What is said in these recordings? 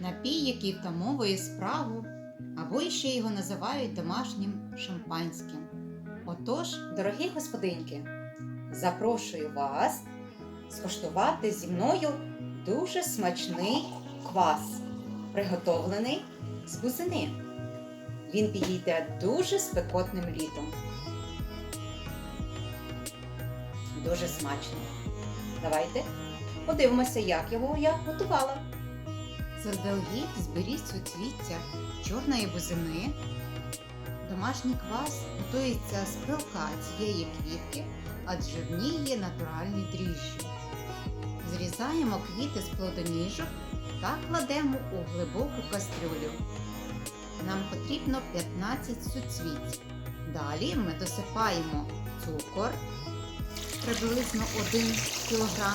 Напій, який втамовує справу, або іще його називають домашнім шампанським. Отож, Дорогі господинки, запрошую вас скуштувати зі мною дуже смачний квас, приготовлений з бузини. Він підійде дуже спекотним літом. Дуже смачно. Давайте подивимося, як його я готувала. Заздалегідь зберіть суцвіття чорної бузини. Домашній квас готується з пилка цієї квітки, адже в ній є натуральні дріжджі. Зрізаємо квіти з плодоніжок та кладемо у глибоку кастрюлю. Нам потрібно 15 суцвіть. Далі ми досипаємо цукор приблизно 1 кг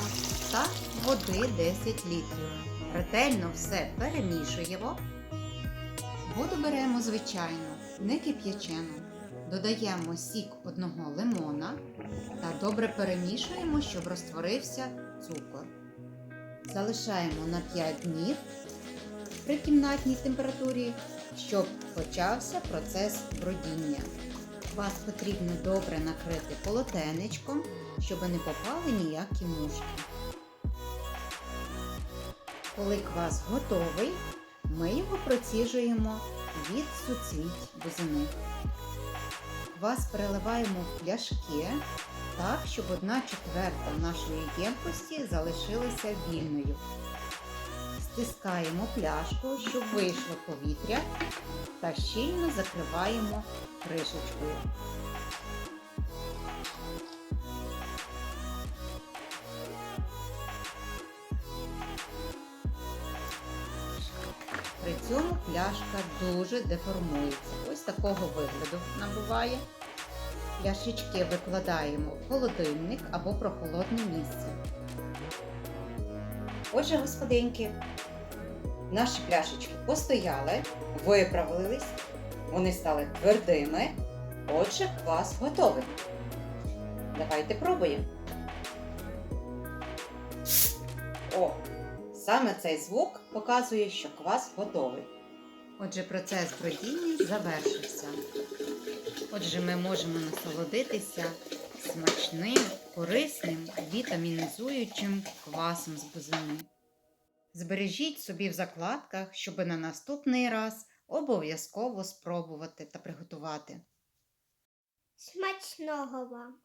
та води 10 літрів. Ретельно все перемішуємо. Воду беремо звичайну, не кип'ячену. Додаємо сік одного лимона та добре перемішуємо, щоб розтворився цукор. Залишаємо на 5 днів при кімнатній температурі, щоб почався процес бродіння. Вас потрібно добре накрити полотенечком, щоб не попали ніякі мушки. Коли квас готовий, ми його проціжуємо від суцвіть бузини. Квас переливаємо в пляшки так, щоб одна четверта нашої ємкості залишилася вільною. Стискаємо пляшку, щоб вийшло повітря, та щільно закриваємо кришечкою. При цьому пляшка дуже деформується. Ось такого вигляду набуває. Пляшечки викладаємо в холодильник або прохолодне місце. Отже, господинки, наші пляшечки постояли, виправились, вони стали твердими. Отже, квас готовий. Давайте пробуємо. О, саме цей звук показує, що квас готовий. Отже, процес бродіння завершився. Отже, ми можемо насолодитися смачним, корисним, вітамінізуючим квасом з бузини. Збережіть собі в закладках, щоб на наступний раз обов'язково спробувати та приготувати. Смачного вам!